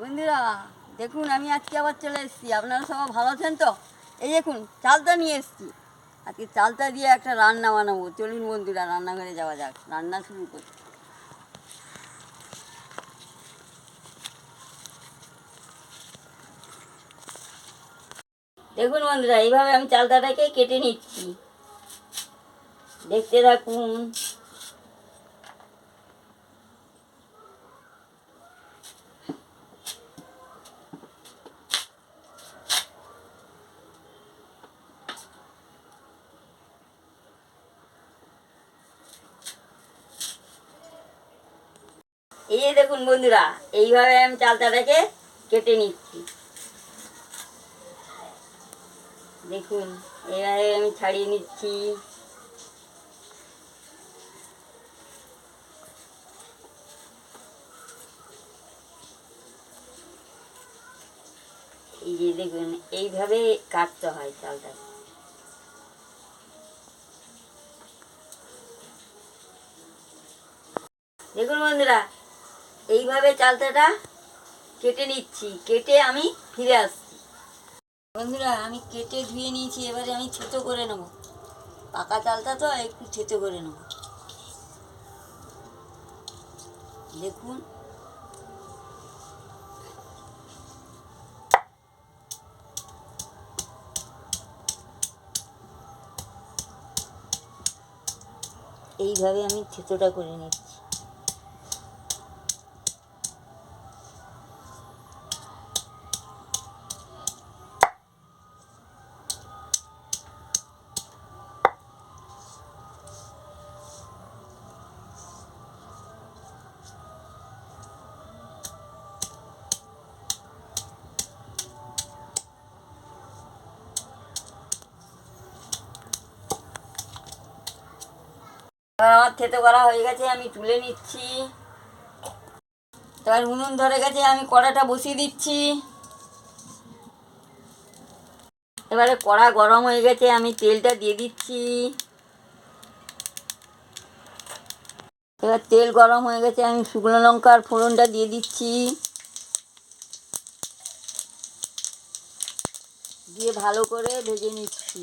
বন্ধুরা, দেখুন, আমি আজকে আবার চলে এসেছি। আপনারা সবাই ভালো আছেন তো? এই দেখুন, চালটা নিয়ে এসেছি। আজকে চালটা দিয়ে একটা রান্না বানাবো। চলুন বন্ধুরা, রান্নাঘরে যাওয়া যাক। রান্না শুরু করি। দেখুন বন্ধুরা, এইভাবে আমি চালটাটাকে কেটে নিচ্ছি। দেখতে থাকুন। এই যে দেখুন বন্ধুরা, এইভাবে আমি চালটাটাকে কেটে নিচ্ছি। দেখুন, এইভাবে আমি ছাড়িয়ে নিচ্ছি। এই যে দেখুন, এইভাবে কাটতে হয় চালটা। দেখুন বন্ধুরা এইভাবে চালতাটা কেটে নিচ্ছি, কেটে আমি ফিরে আসছি। বন্ধুরা, আমি কেটে ধুয়ে নিয়েছি, এবারে আমি ছেঁচো করে নেব। পাকা চালটা তো, একটু ছেঁচো করে নেব। দেখুন। এইভাবে আমি ছেঁচোটা করে নিচ্ছি। এবার আমার থেতো করা হয়ে গেছে, আমি তুলে নিচ্ছি। এবার উনুন ধরে গেছে, আমি কড়াটা বসিয়ে দিচ্ছি। এবারে কড়া গরম হয়ে গেছে, আমি তেলটা দিয়ে দিচ্ছি। এবার তেল গরম হয়ে গেছে, আমি শুকনো লঙ্কার ফোড়নটা দিয়ে দিচ্ছি। দিয়ে ভালো করে ভেজে নিচ্ছি।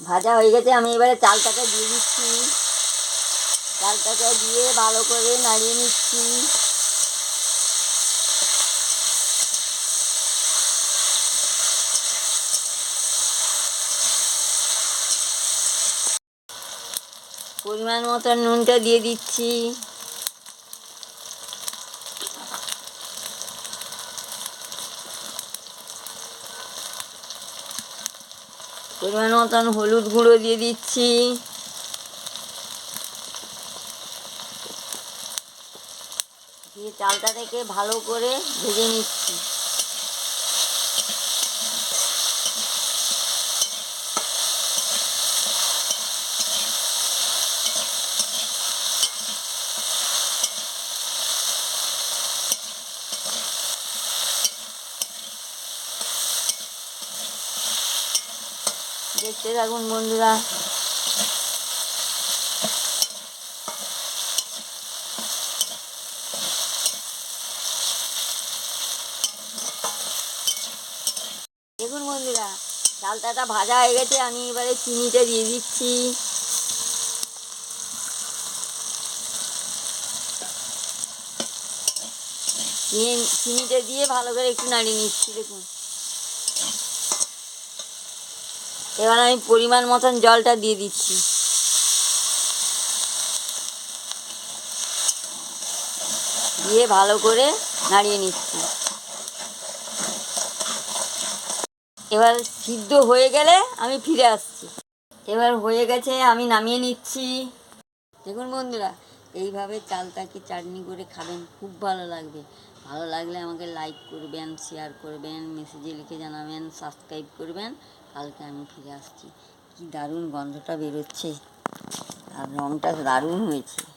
ভাজা হয়ে গেছে, আমি এবারে চালটাকে দিয়ে দিচ্ছি। চালটাকে দিয়ে ভালো করে নাড়িয়ে নিচ্ছি। পরিমাণ মতো নুনটা দিয়ে দিচ্ছি। পরিমাণ মতন হলুদ গুঁড়ো দিয়ে দিচ্ছি। দিয়ে চালটা থেকে ভালো করে ভেজে নিচ্ছি। দেখতে থাকুন, বন্ধুরা। দেখুন, বন্ধুরা চালটাটা ভাজা হয়ে গেছে। আমি এবারে চিনিটা দিয়ে দিচ্ছি। চিনি চিনিটা দিয়ে ভালো করে একটু নাড়িয়ে নিচ্ছি, দেখুন। এবার আমি পরিমাণ মতন জলটা দিয়ে দিচ্ছি। দিয়ে ভালো করে নাড়িয়ে নিচ্ছি। এবার সিদ্ধ হয়ে গেলে আমি ফিরে আসছি। এবার হয়ে গেছে, আমি নামিয়ে নিচ্ছি। দেখুন বন্ধুরা, এইভাবে চালটাকে চাটনি করে খাবেন? খুব ভালো লাগবে। ভালো লাগলে আমাকে লাইক করবেন শেয়ার করবেন মেসেজে লিখে জানাবেন সাবস্ক্রাইব করবেন। কালকে আমি ফিরে আসছি। কি দারুণ গন্ধটা বেরোচ্ছে। আর রঙটা দারুণ হয়েছে।